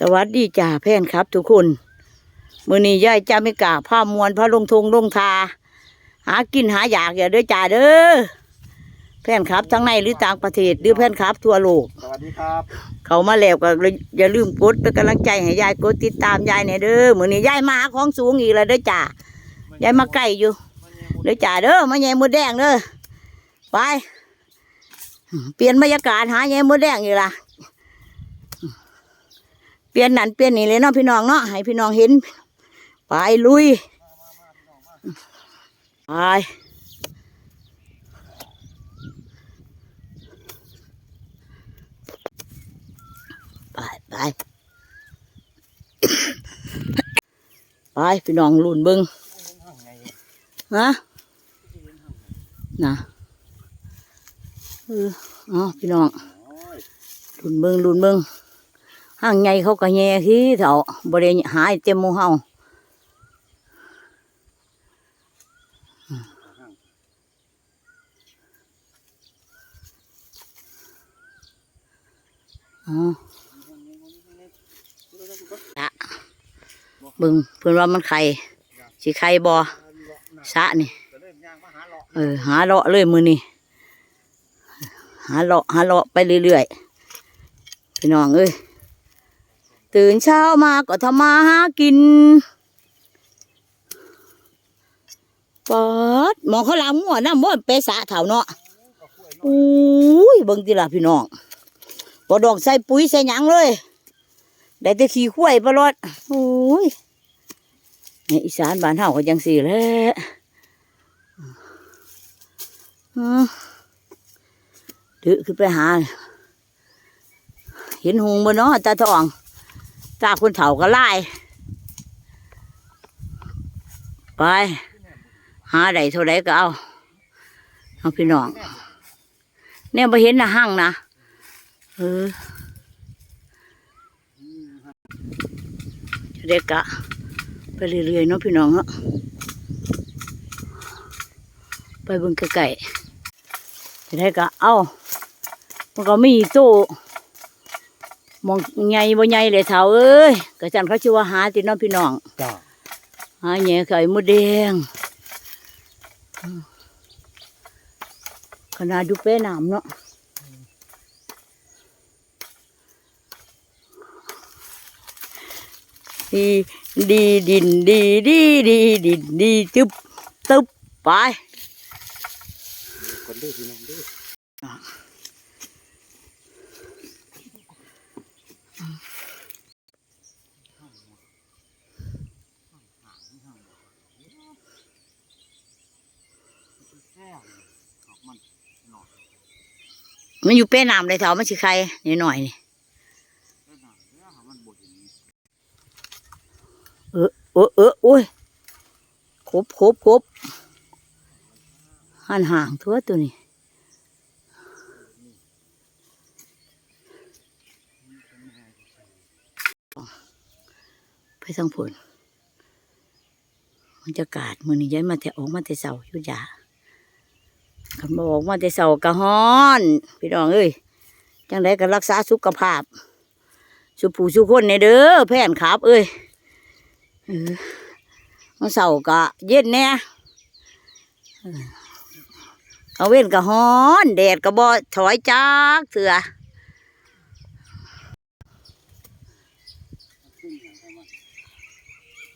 สวัสดีจ่าแพนครับ ทุกคนมือนี้ย่ายจ้าไม่กล้าผ้ามวนผ้าลงทงลงทา หากินหาอยากอย่าเด้อจ่าเด้อแพนครับ ทั้งในหรือต่างประเทศหรือแพนครับ ทั่วโลก สวัสดีครับ เขามาแล้วก็อย่าลืมกดเป็นกำลังใจให้ยายกดติดตามยายเนี่ยเด้อมือนี้ยายมาหาของสูงอีกแล้วเด้อจ่ายายมาใกล้อยู่เด้อจ่าเด้อมาแย่มือแดงเด้อไปเปลี่ยนบรรยากาศหาแย่มือแดงอีกละ เปลี่ยนนั่นเปลี่ยนนี่เลยเนาะพี่น้องเนาะให้พี่น้องเห็น ไปลุยไปไปไปไปพี่น้องลุ่นเบิงฮะนะเอออ๋อพี่น้องลุ่นเบิงลุ่นเบิง ห่างไงเขาก็แย่ที่เถาบริหายเต็มหมูเฮาอ๋อละเบึงเพื่อนว่ามันไข่สิไข่บอสะนี่จะเริ่มย่างมาหาเลาะเออ หาเลาะเลยมือนี่หาเลาะหาเลาะไปเรื่อยๆพี่น้องเอ้ย ตื่นเช้ามาก็ทำมาหากินปอดมองเขาลามัวน้ำบ่อนเปสะเถาเนาะอุ้ยเบิ่งติล่ะพี่น้องบ่ดอกใส่ปุ๋ยใส่หยังเลย ได้แต่ขี้ข้วยปลอดโอ้ยในอีสานบ้านเฮาก็จังสี่แหละอืมดื้อขึ้นไปหา เห็นหงบ่เนาะตาทอง ตาคนเฒ่าก็ไล่ไป หาได้เท่าไรก็เอาเอาพี่น้องเนี่ยไปเห็นนะห้างนะเออเด็กกะ ไปเรื่อยๆเนาะพี่น้องเนาะไปบิ่งไก่จะได้ก็เอามันก็มีโต มองใหญ่บ่ใหญ่เลยเท่าเอ้ยกระจันเขาชื่อว่าหาติเน้องพี่น้องจ้าหาแหน่ไข่มดแดงขนาดดูเป้น้ำเนาะดีดีดินดีดีดีดินดีจึ๊บตึ๊บไปคนดื้อพี่น้องดื้ มันอยู่เป้น้ำเลยเถามันสิใครนิดหน่อยนี่เออเออเออโอ้ยครบครบครบหันห่างทั่วตัวนี้ไปทางผลบรรยากาศมือนี้ย้ายมาแต่ออกมาแต่เสายุยา คันบออกมาแต่เสากะฮ้อนพี่น้องเอ้ยจังไดก็รักษาสุขภาพ สุผู้สุคนในเด้อแพนครับ เอ้ยเออมาเสากะเย็นแน่เออเอาเว้นกะฮ้อนแดดกะบ่ถอยจากเถื่อ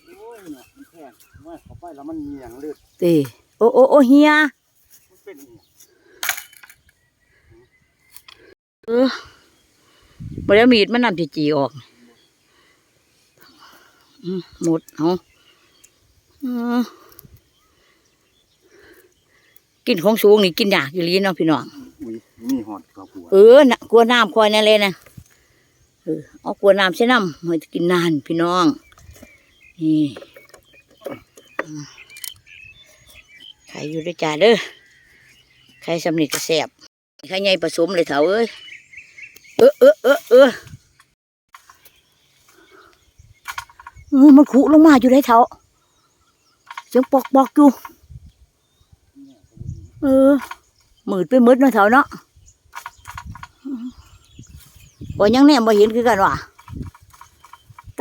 โอ้ยเนี่ยมันแข็งว่าเข้าไปแล้วมันเหนียงเลือดตีโอ้โอ้โอ้เฮียมัน เป็นอย่างนี้เออบ่ได้มีดมันนำจีจีออกอืมหมดเอาอืมกินของสูงนี่กินยากอยู่ลีเนาะพี่น้องอุ้ยมีหอดกระปัวเออน่ะกลัวน้ำคอยนั่นเลยนะเออเอากลัวน้ำใช้น้ำมันจะกินนานพี่น้องนี่อืมไข่อยู่ด้วยจ้าเด้อ ไข่สำนิทก็แสบไข่ใหญ่ผสมเลยเถาเอ้ยเออเออเออเออเออมันขุลงมาอยู่ได้เถาเสียงปอกปอกอยู่เออมืดไปมืดเนะเถาเนาะบ่ยังแน่บ่เห็นคือกันว่ะ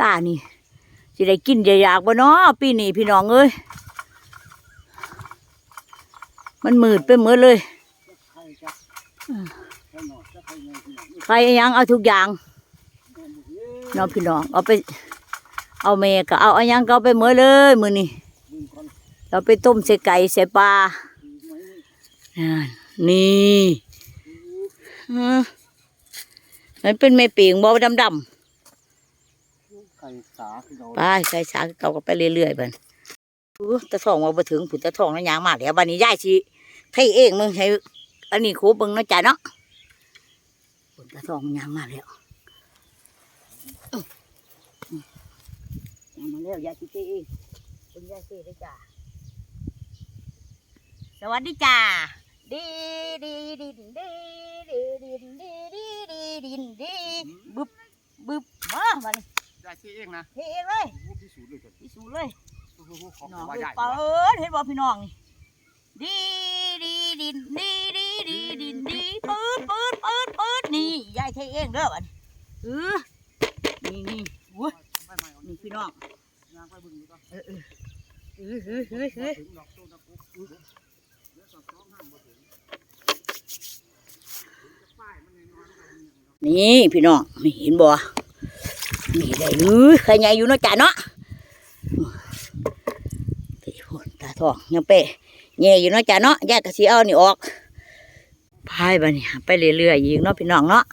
ตานี่สิได้กินจะอยากบ่เนาะปีนี้พี่น้องเอ้ยมันมืดไปหมดเลย ใครหน่อยจะใครไงพี่น้องใครยังเอาทุกอย่างเน้องพี่น้องเอาไป เอาเมก็เอาเอาหยังก็เอาไปหมดเลยมื้อนี้มึงก่อนเราไปต้มใส่ไก่ใส่ปลาคือไหมนั่นนี่อืมมันเป็นแม่ปีงบ่ดำดำไก่สาคือเราๆไปใส่สาเก่าก็ไปเรื่อยๆบันอู้ตะทองว่าบ่ถึงผุนตะทองนั้นยางมากแล้วบัดนี้ยายสิให้เองมึงให้ อันนี้ครูเบิ่งเนาะจ้ะเนาะผุนตะทองยางมาแล้วอื้อยางมาแล้วยายสิเทเองคุณยายเทได้จ้ะสวัสดีจ้าดีดีดีดีดีดีดีดีดีดีดีดีบึบบึบมาบัดนี้ได้ที่เองนะเทเองเลยโอ้พิสูจน์เลยกันพิสูจน์เลยโอ้โหขอน้องว่าเอ้ยใหญ่เปิดเห็นบ่พี่น้องนี่ ดีดีดินดีดีดีดินดีปื๊ดปื๊ดปื๊ดปืดนี่ยายเทเองเด้อบันเออนี่นี่โอ้ยนี่พี่น้องเออเออเออเออเออเออนี่พี่น้องนี่เห็นบ่นี่ได้เออใครใหญ่อยู่เนอะจ่าเนาะตาทองยังเป๊ะ แง่อยู่เนาะจ้ะเนาะแยายก็สิเอานี่ออกพายบัดนี้ไปเรื่อยๆอีกเนาะพี่น้องเนาะ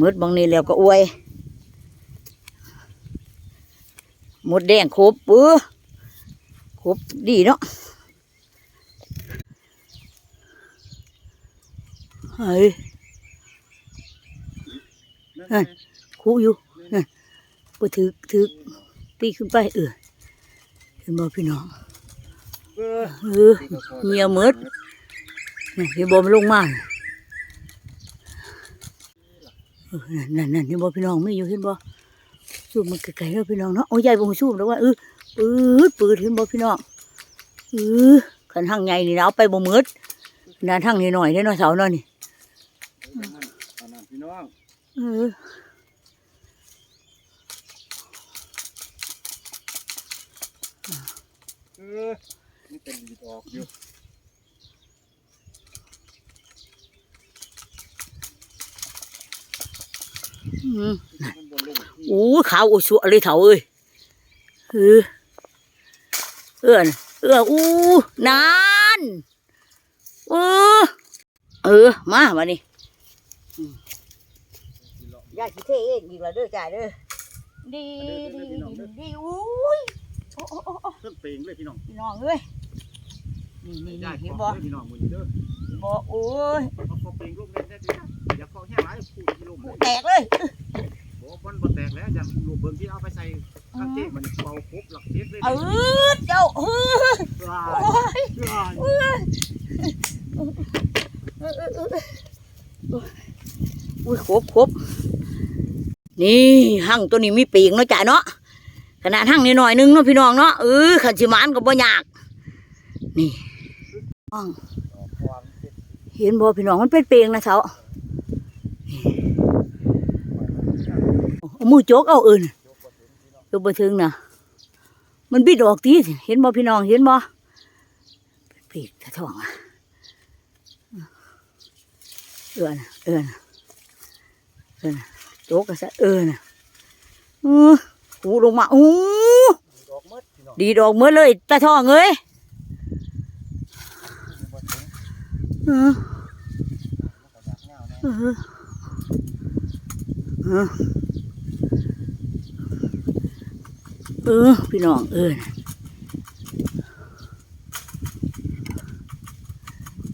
มืดบางนี้แล้วก็อวยหมดแดงครบเออครบดีเนาะเฮ้ยนั่นเอ้ยคูอยู่นั่นไปถือถือตีขึ้นไปเออเห็นบ่พี่น้อง เออเงียมืดนี่บ่มันลงมานั่นนั่นนั่นเห็นบ่พี่น้องไม่อยู่เห็นบ่สูบมันไกลๆแล้วพี่น้องเนาะโอ้ยยายบ่ฮู้สูบแล้วว่าเออเออปืดเห็นบ่พี่น้องเออคันทางใหญ่นี่นะเอาไปบ่มืดนานทางนี้หน่อยเด้อเนาะเสาเนาะนี่พี่น้องเออเออนี่ เป็นดีดออกอยู่อืมมันบนลงที่โอ้ขาวโอ้ชัวเลยเถาเอ้ยเออเอื้อนเอื้ออู้นานเออเออมามานี่ยายสิเทเองอีกแล้วเด้อจ่ายเด้อดีดีดีดีอุ้ยโอ้โอ้โอ้โอ้เครื่องเปลงเลยพี่น้องพี่น้องเอ้ย นี่นี่ได้นี่ขเห็นองบ่เลยพี่น้องมือนี้เด้อบ่โอ้ยเอาของเปลงลงเล่นได้ดิอย่าของแห้งหลายพูดที่ลงเลยแตกเลยบอกมันบ่แตกแล้วอย่าลูกเบิ่งที่เอาไปใส่ข้างเจ๊มันเป่าครบหลักเจ็ดเลยเออเจ้าเออว้าโอ้ยว้าเออเออเออเอออุ้ยครบครบนี่หั่งตัวนี้มีปีกเนาะจ้ะเนาะขนาดหั่งนิดหน่อยๆนึงเนาะพี่น้องเนาะเออขันสิมานก็บ่ยากนี่ อ้อง เห็นบ่พี่น้องมันเป็นเปียงนะเสานี่เอามือโจกเอาเอินโจกบ่ถึงนะมันบิดออกตีเห็นบ่พี่น้องเห็นบ่เป็นปีกตะทองอะเอินเอินเอินโจกก็ซะเอินอือหูลงมาอู้ดอกมดพี่น้องดีดอกเมื่อเลยตาทองเอ้ย เออเออเออพี่น้องเออ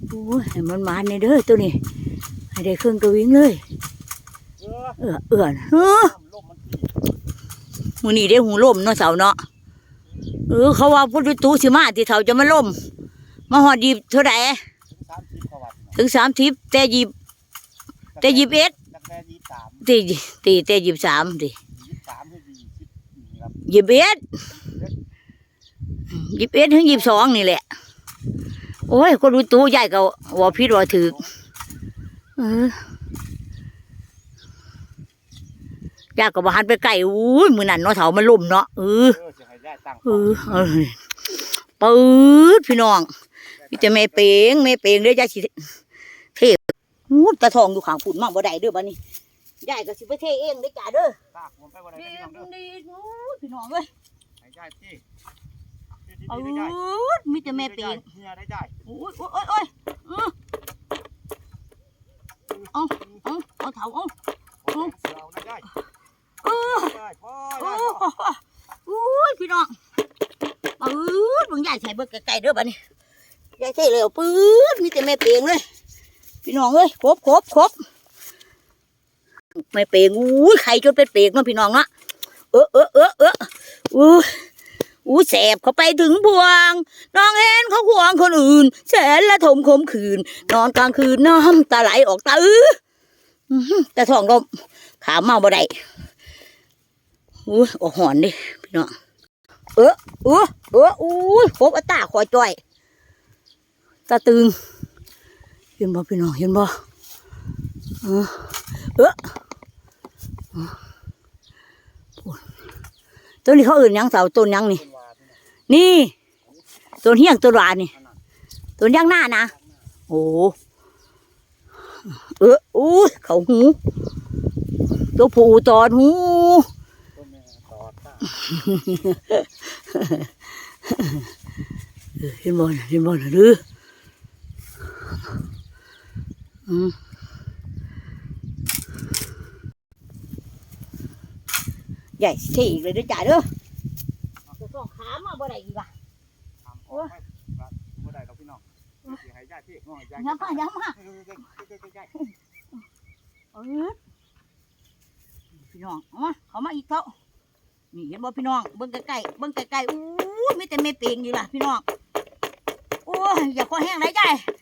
โอ้ยมันมาในเด้อตัวนี้ให้ได้เครื่องกระวิ่งเลย เออเออเอน่ะเออมมันมือนี้ได้หูล่มเนาะเสาเนาะเออเขาว่าพุทธตูสิมาที่เสาจะมาล่มมาหอดีเท่าไหร่ ถึงสามสิบแต่ยีบแต่ยีบเอ็ดตั้งแต่ยี่สามตีตีแต่ยีบสามตียี่สามคือยี่สิบครับยีบเอ็ดยีบเอ็ดถึงยีบสองนี่แหละ โอ้ยคนรู้ตู้ใหญ่ก็ว่าพิษว่าถือเออย่าก็บ่หันไปใกล้อุ้ยมื้อนั้นเนาะเฒ่ามันล่มเนาะเออเออจะให้ได้ตั้งเออเออปืดพี่น้องมีแต่แม่เปงแม่เปงเด้อยายสิเท อู้ตาทองอยู่ข้างฝุ่นมากบ่ได้เด้อบัดนี้ยายก็สิไปเทเองเด้อจ้าเด้อตากผมไปบ่ได้ดีพี่น้องเด้อดีอู้พี่น้องเอ้ยให้ได้ที่ที่ปืที่ได้ดมีแต่แม่เปงเฮียได้ได้โอ้ยโอ้ยโอ้ยโอ้ยเออเอาเอาเอาเถาเอาเสือเอาได้ได้เออได้พ่อโอ้ได้พ่อโอ้ยพี่น้องปืดมึงยายใส่เบิกไก่เด้อบัดนี้ยายใส่เร็วปืดมีแต่แม่เปงเลย พี่น้องเอ้ยครบครบครบแม่เปงอุ้ยไข่จนเป็นเปงเนาะพี่น้องเนาะเออเออเออเอออู้อู้แสบเขาไปถึงพวง น้องเห็นเขาห่วงคนอื่นแสนละถมขมขืน นอนกลางคืนน้ำตาไหลออกตาอื้ออื้อหือแต่ท้องก็ขาเมาบ่ได้อู้ออกหอนดิพี่น้องเออเออเอออู้ยครบอัตตาคอยจ่อยตาตึง ห็นบ่พี่น้องเห็นบ่เออเออต้นนี้เขาอื่นยังเสาต้นยังนี่ นี่ต้นเฮียงต้นหวานนี่ต้นยางหน้านะโอ้เอออู้เขาหูตัวผู้ตอดหูเห็นบ่น่ะเห็นบ่หรือ ใหญ่ที่อีกเลยเด้อจ่าเด้อจะส่องขามาบ่ได้อีกว่ะทำโอ้ยบ่ได้ดอกพี่น้องสิให้ได้ที่น้องให้ได้ย้ำมาย้ำมาเออๆๆๆเออพี่น้องเอามาเขามาอีกเท่านี่เห็นบ่พี่น้องเบิ่งใกล้ๆเบิ่งใกล้ๆอู้ยมีแต่ไม่เปลงอยู่ล่ะพี่น้องโอ้ยอย่าคอแห้งไหลใจคู่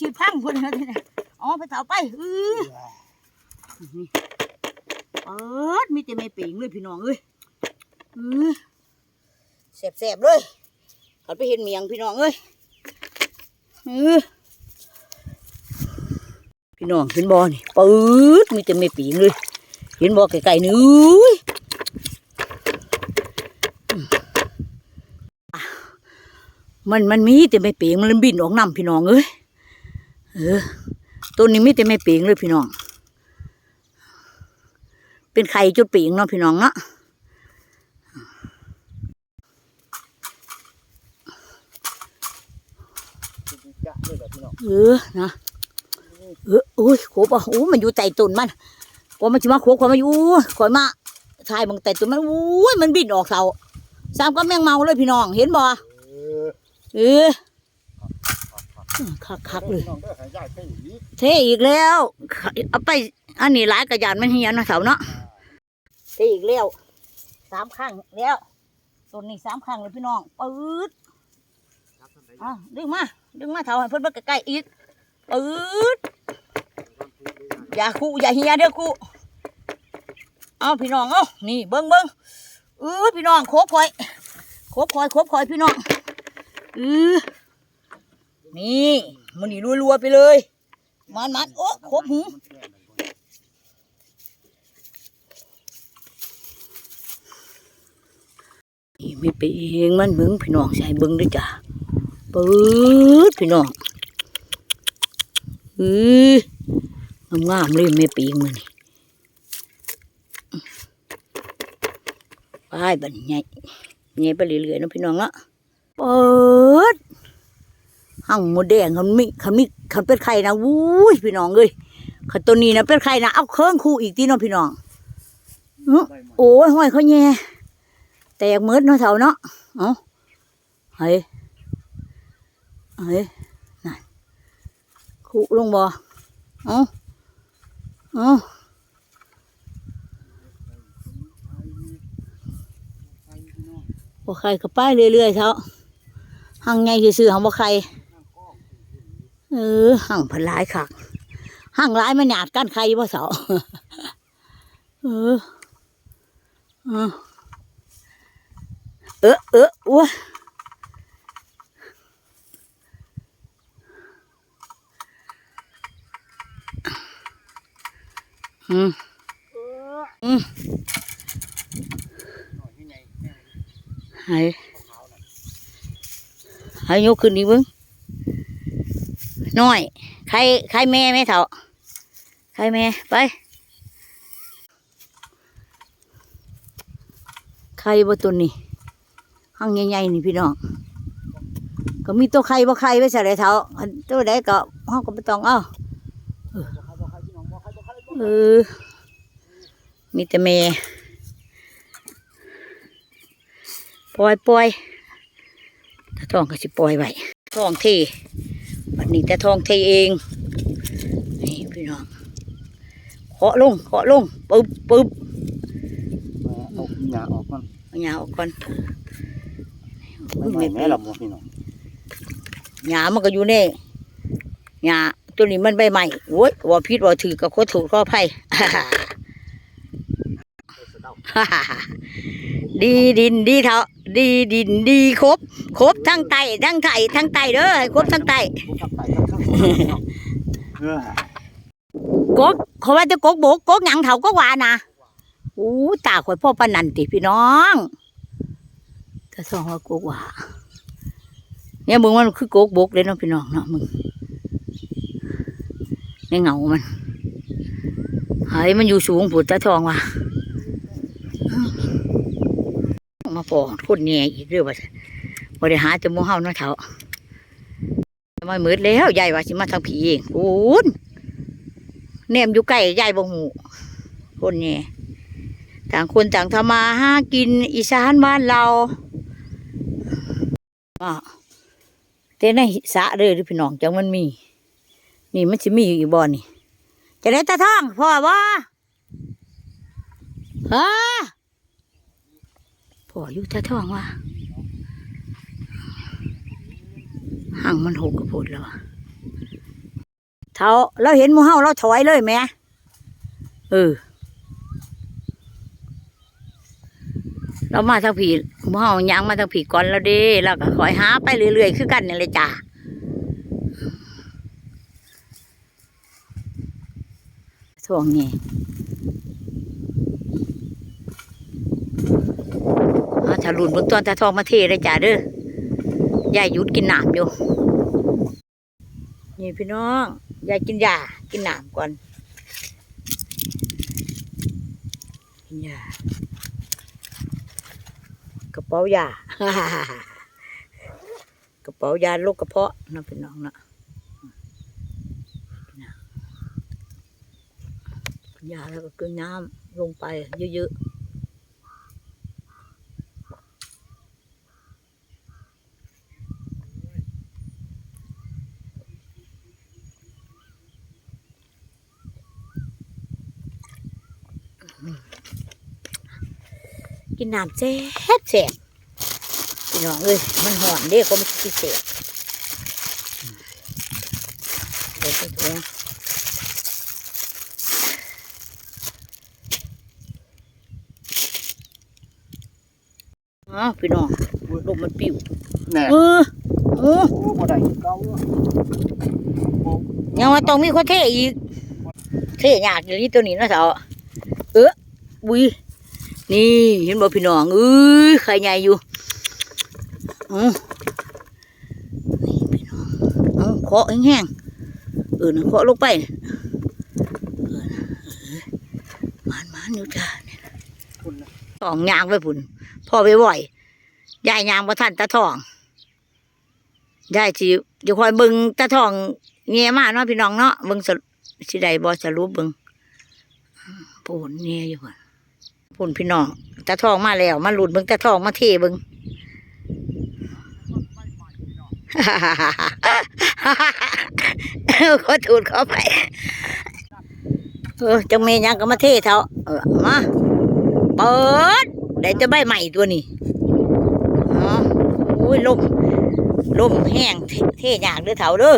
ชีพังพุ่นนะทีนี้อ๋อไปเสาไปเออๆเปิดมีแต่ไม่เปลงเลยพี่น้องเอ้ยเออแสบๆเลยเขาไปเห็นเมียงพี่น้องเอ้ยเออพี่น้องเห็นบ่นี่เปิดมีแต่ไม่เปลงเลย เห็นบ่ไก่ๆนี่อุ้ยอืมอะมันมันมีแต่ไม่เปลงมันบินออกน้ำพี่น้องเอ้ย เออต้นนี้มีแต่ไม่ปลงเลยพี่น้อง เป็นไข่จุดปีงเนาะพี่น้องเนาะเออนะเออโอ้ยโขบอะโอ้มันอยู่ใต้ต้นมันกว่ามันจะมาโขบกว่ามันอยู่ขอยมาทายมึงใต้ต้นมันโอ้ยมันบินออกเสาสามก็แมงเมาเลยพี่น้องเห็นบ่ออเออ คักคักๆเลยพี่น้องเด้อให้ได้ที่อีกเทอีกแล้ว เอาไป อันนี้หลายกระยานมันเฮียนนะเสาเนาะเทอีกแล้วสามครั้งแล้วต้นนี้สามครั้งเลยพี่น้องปื๊ดครับท่านใดอะดึงมา ดึงมาเถาให้เพิ่นเบิ่งใกล้ๆอีกปื๊ดอย่าคู่อย่าเฮียเด้อคู่เอาพี่น้องเอานี่เบิ่งเบิ่งเออพี่น้องโคบคอยโคบคอยโคบคอยพี่น้องเออ นี่มันนี่รัวๆไปเลยมันมันโอ้โคบหูนี่ไม่เป็นเองมันเบิ่งพี่น้องใส่เบิ่งด้วยจ้ะปื๊ดพี่น้องอืองามๆเลยไม่ปีงมันนี่ไปบันใหญ่ใหญ่ไปเรื่อยๆนะพี่น้องเนาะเปิด หั่งหมดแดงคันมีคันมีคันเป็นไข่นะวุ้ยพี่น้องเอ้ยคันตัวนี้นะเป็นไข่นะเอาเครื่องคู่อีกทีเนาะพี่น้องอื้อโอ้ยห้อยเขาแย่แตกมืดเนาะเท่าเนาะเอาเฮ้ยเฮ้ยนั่นคุลงบ่เอาเอาบ่ใครก็ไปเรื่อยๆเท่าหังไงซื่อๆหังบ่ใคร เออหังเพนหลายคักหังหลายมันหยาดกันใครบ่เสาเออเออเออเอออ้วอืมอืมหน่อยยังไงแม่ให้ขาวๆน่ะให้ยกขึ้นอีกเบิ้ง น้อย ใครใครแม่แม่เถาใครแม่ไป ใครบ่ตัวนี้ห้างใหญ่ๆนี่พี่น้อง ก็มีตัวใครบ่ใครไว้ใส่เลยเถาอันตัวใดก็ห้องก็ไม่ต้องเอาบ่ใครบ่ใครพี่น้องบ่ใครบ่ใครบ่เออ มีแต่แม่ปล่อยปล่อยถ้าท้องก็สิปล่อยไว้ท้องเท วันนี้แต่ท้องเทเองนี่พี่น้องเคาะลงเคาะลงปึ๊บปึ๊บเอาหญ้าออกก่อนเอาหญ้าออกก่อนไม่ไหวแม่ละหมดพี่น้องหญ้ามันก็อยู่ในหญ้าตัวนี้มันใบใหม่โว้ยว่าพิษว่าถือกับโคตรถูกข้อไผ่ดีดินดีเถา ดีดินดีครบครบทั้งไตทั้งไถทั้งไตเด้อให้ครบทั้งไตกูทับไตทั้งทั้งทั้งเออกกเขาว่าจะกกบกกกหยังเถาก็ว่านะอู้ตาข่อยพ่อปานนันติพี่น้องถ้าสองว่ากกว่าเนี่ยมึงมันคือกกบกเลยเนาะพี่น้องเนาะมึงในเงามันเฮ้ยมันอยู่สูงผุดตาทองว่ะ มาปอคนแหน่อีกเรื่องว่าบริหารจมูกเฮาเนาะเถามามืดแล้วยายว่าสิมาทางผีเองโอ้นแนมอยู่ใกล้ยายบ่หูคนนี่ต่างคนต่างทำมาหากินอีสานบ้านเราอะแต่ในสะเลยพี่น้องจังมันมี นี่มันจะมีอยู่อีบอนี่จะได้ตาท่องพ่อว่าฮะ พออยู่ตาท่องว่าห่างมันหกกระพุดแล้วเท่าเราเห็นมูเฮาเราถอยเลยแหม่เออ เรามาทางผีมูเฮายังมาทางผีก่อนแล้วเด้เราก็คอยหาไปเรื่อยๆคือกันนี่เลยจ้าช่วงนี้ เอาถ้ารุ่นเบิ่งตอนตาทองมาเทเลยจ้าเด้อยายหยุดกินหน้ำอยู่ นี่พี่น้องยายกินยากินหน้ำก่อน กินยากระเป๋ายากระเป๋ายาโรคกระเพาะนะพี่น้องนะกินยาแล้วก็กินน้ำลงไปเยอะๆ กินน้ำแซ่บแซ่บพี่น้องเอ้ยมันหอนเด้ก็ไม่คิดเสียเดี๋ยวไปถุงอ๋อพี่น้องลมมันปิวแน่เออโอ้โอ้บ่ได้เก่ายังว่าต้องมีคนเทอีกเทยากอยู่ที่ตัวนี้เนาะเสาเอ อบุยนี่ เห็นบ่พี่น้องเอ้ยไข่ใหญ่อยู่อือนี่พี่น้องเอาเคาะแห้งๆเออนะเคาะลงไปเออมันมันอยู่จ้านทองยางไปพุ่นพ่อไปบ่อยยายยางบ่ทันตาทองยายสิจะคอยเบิงตาทองเงี้ยมากเนาะพี่น้องเนาะเบิงสิได้บ่สรุปเบิงปูนเงี้ยอยู่พุ่น พุ่นพี่น้องตาทองมาแล้วมาหลุดเบิ่งตาทองมาเทเบิ่งขอถูดขอไปเออจังเมยังก็มาเทเท่าเออมาเปิดได้จะใบใหม่ตัวนี้อ๋ออุ้ยลมลมแห้งเทเทยากเด้อเท่าเด้อ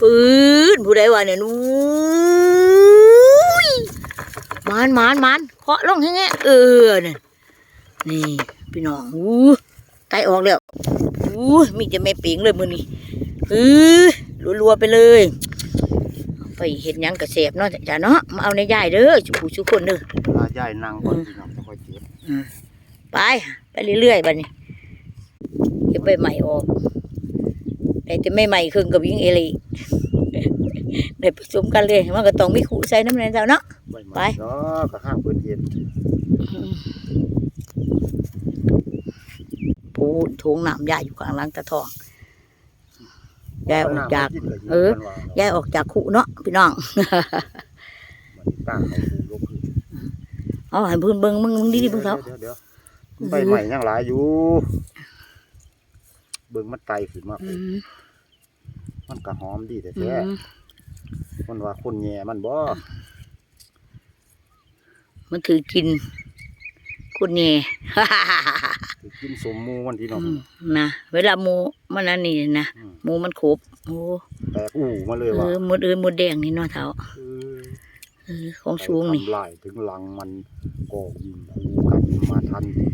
ปืนผู้ใดว่าเนี่ยนู้ มานมานมานเคาะลงแห้งๆเออเนี่ยนี่พี่น้องอู้ไตออกแล้วอู้มีจะไม่ปิงเลยมือนี้เออรัวๆไปเลย ไปเห็นหยังกระเสบเนาะจ้าเนาะมาเอาในยายเด้อชุผู้ชุคนเด้อเวลาย่ายนั่งก่อนพี่น้องจะค่อยเจ็บไปไปเรื่อยๆบัดนี้เก็บใบใหม่ออกได้แต่ไม่ใหม่ครึ่งกับยิงเอลีได้ผสมกันเลยมันก็ต้องมีขู่ใส่น้ำในเจ้าเนาะใบ ไปไม้เนาะก็ห้ามเพิ่นเย็นผู้ทงน้ำยายอยู่ข้างหลังตะทองยายออกจาก เออยายออกจากขู่เนาะพี่น้องมันตั้งเขาลูกขึ้นเอาให้เพิ่นเบิ่งมึงมึงดีๆเบิ่งเขาเดี๋ยวเดี๋ยวใบใหม่ยังหลายอยู่ เบิ่งมันไตขึ้นมาอืมมันก็หอมดีแต่อืแท้มมันว่าคนแย่มันบ่ มันถือกินคุณนี่คือกินสมหมูมันที่น้องอืมนะเวลาหมูมันอันนี้นะอืมหมูมันขบโอ้แตกอู้มาเลยเอว่าอหมดเอ้ยหมดแดงนี่เนาะเท้าเออเออของสูงนี่ทำลายถึงหลังมันก็ยิงคู่กันมาทันที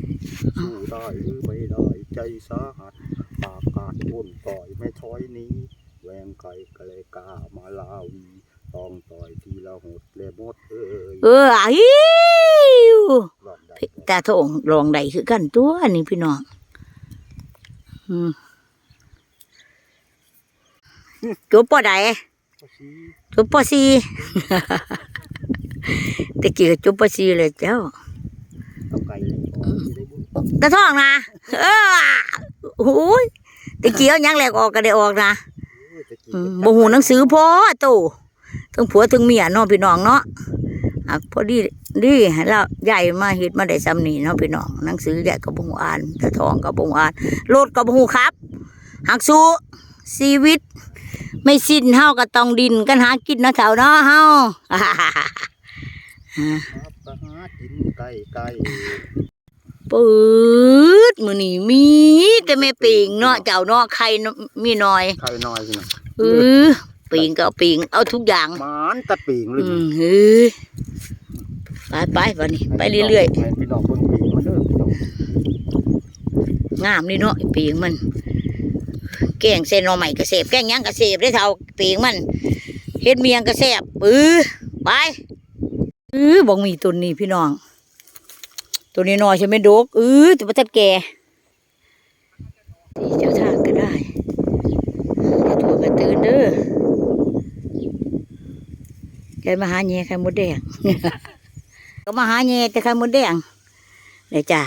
สู้ได้หรือไม่ได้ใจสาหัสปากกาดพ่นต่อยไม่ถอยหนี้แหวงไก่กะเลยกามาลาวี ต้องต่อยทีละหดและหมดเอ้ยเอออาฮิวรอดได้ตาโถงลองใดคือกันตัวนี่พี่น้องอืมจบปอใดก็สิจบปอซีตะกี้ก็จบปอซีเลยเจ้าเอาไก่เลยอ๋อสิได้บุญตาทองนะเออโอ้ยตะกี้เอาหยังแหลกออกก็ได้ออกนะ เอ้ยตะกี้อืมบ่หูหนังสือพอโต ทั้งผัวทั้งเมียเนาะพี่น้องเนาะอะพอดีดีแล้วใหญ่มาเฮ็ดมาได้ซ้ำนี่เนาะพี่น้องหนังสือใหญ่ก็บ่ฮู้อ่านตาทองก็บ่ฮู้อ่านรถก็บ่ฮู้ครับหักสู้ชีวิต ไม่สิ้นเฮาก็ต้องดินกันหากินเนาะเฒ่าเนาะเฮาไก่ไก่ปืดมือนี้มีแต่แม่ปิงเนาะเจ้าเนาะใครมีน้อยไข่น้อยสินะเออ ปิงก็เอาปิงเอาทุกอย่างหมานตัดปีงเลยอืมเฮ้ยไปไปวันนี้ไปเรื่อยให้พี่น้องเบิ่งปีงมันเด้อพี่น้องๆงามนี่เนาะไอ้ปีงมันแกงเส้นหน่อใหม่กระเสบแกงหยังกระเสบได้เท่าปีงมันเฮ็ดเมียงกระเสบเออไปเออบอกมีตัวนี้พี่น้อง ตัวนี้น้อยใช่ไหมดกเออแต่ว่าทัดแก่ที่เจ้าทางก็ได้จะถูกกระตื่นเด้อ แกมาหาแง่ไข่มดแดงก็มาหาแง่แต่ไข่มดแดงเลยจ้ะ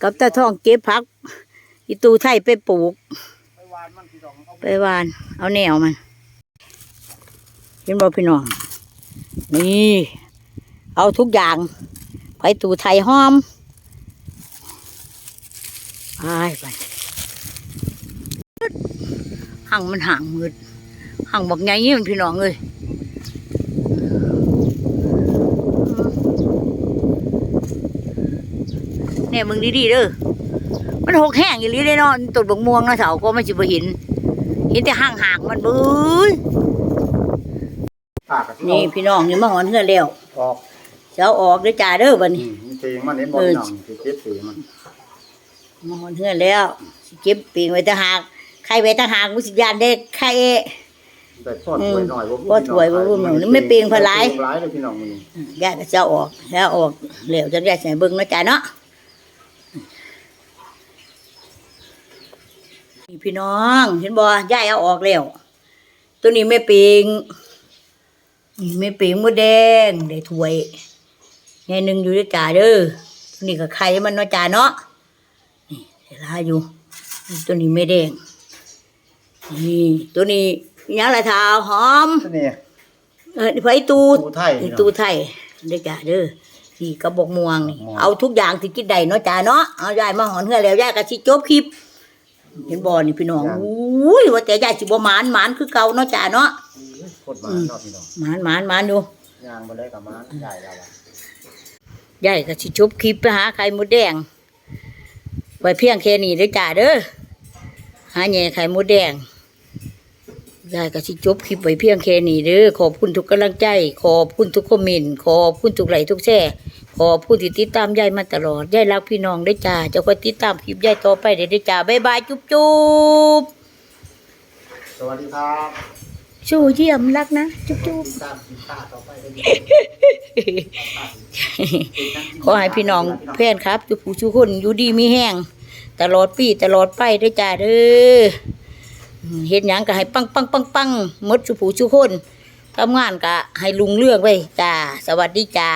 กับตาทองเก็บผักอีตูไทยไปปลูก ไปหวานมันพี่น้องเอาไปหวาน เอาแนวมันเห็นบ่พี่น้อง นี่ เอาทุกอย่างไปตูไทยหอมไปไปห่างมันห่างมืดห่างบอกไงนี่มันพี่น้องเลย เนี่ยมึงดีๆเด้อมันหกแห้งอย่างนี้ได้เนาะต้นบกม่วงเนาะเสาก็ไม่สิบ่เห็น เห็นแต่ห่างห่างๆมันเบื้ยปากกับนี่พี่น้องนี่มาหอนเฮือนแล้วออกเจ้าออกเด้อจ้าเด้อบัดอืนี้มมันเพลงมันเห็นบ่พี่น้องสิเจ็บปีมันมาหอนเฮือนแล้วสิเก็บปีงไว้ต่างหากใครไว้ต่างหากมุสิยานได้ใครได้ทอดถ้วยหน่อยบ่ทอดถ้วยบ่รู้หนูนี่ไม่เปลี่ยนพลายเปนหลายเลยพี่น้องมื้อนี้ยายก็จะเอาออกแล้วออกแล้วจะได้ใส่เบิ่งเนาะจ้าเนาะ นี่พี่น้อง เห็นบ่ยายเอาออกแล้วตัวนี้ไม่ปิงนี่ไม่ปิงมดแดงได้ถ้วยไงหนึ่งอยู่ด้วยจ่าเด้อตัวนี้ก็ไข่มันเนาะจ่าเนาะนี่เดี๋ยวลาอยู่นี่ตัวนี้ไม่แดงนี่ตัวนี้ยังละเท้าหอมตัวนี้เออไฟตูตูไทยนี่ตูไทยเด้อจ่าเด้อนี่กระบอกม่วงนี่ม่วงเอาทุกอย่างที่กินได้เนาะจ่าเนาะเอายายมาหอนเฮือแล้วยายก็สิจบคลิป เห็นบ่นี่พี่น้องอุ้ยว่าแต่ยายสิบ่หมานหมานคือเก่าเนาะจ่าเนาะโคตรหมาเนาะพี่น้องหมานหมานหมานอยู่ย่างบ่ได้กับหมาใหญ่แล้วล่ะยายก็สิจบคลิปไปหาไข่มดแดงไว้เพียงแค่นี้เด้อจ้าเด้อหาแหน่ไข่มดแดงยายก็สิจบคลิปไว้เพียงแค่นี้เด้อขอบคุณทุกกำลังใจ ขอบคุณทุกคอมเมนต์ขอบคุณทุกไลค์ทุกแชร์ ขอบคุณที่ติดตามยายมาตลอดยายรักพี่น้องเด้อจ้าจะคอยติดตามคลิปยายต่อไปเด้อจ้าบ๊ายบายจุ๊บจุ๊บสวัสดีครับสู้เยี่ยมรักนะจุ๊บจุ๊บตามสินค้าต่อไปเลยขอให้พี่น้องเพื่อนครับทุกผู้ทุกคนอยู่ดีมีแห้งตลอดปีตลอดไปเด้อจ้าเด้ออืมเฮ็ดหยังก็ให้ปังปังปังปังหมดทุกผู้ทุกคนทำงานก็ให้ลุงเรื่องไว้จ้า สวัสดีจ้า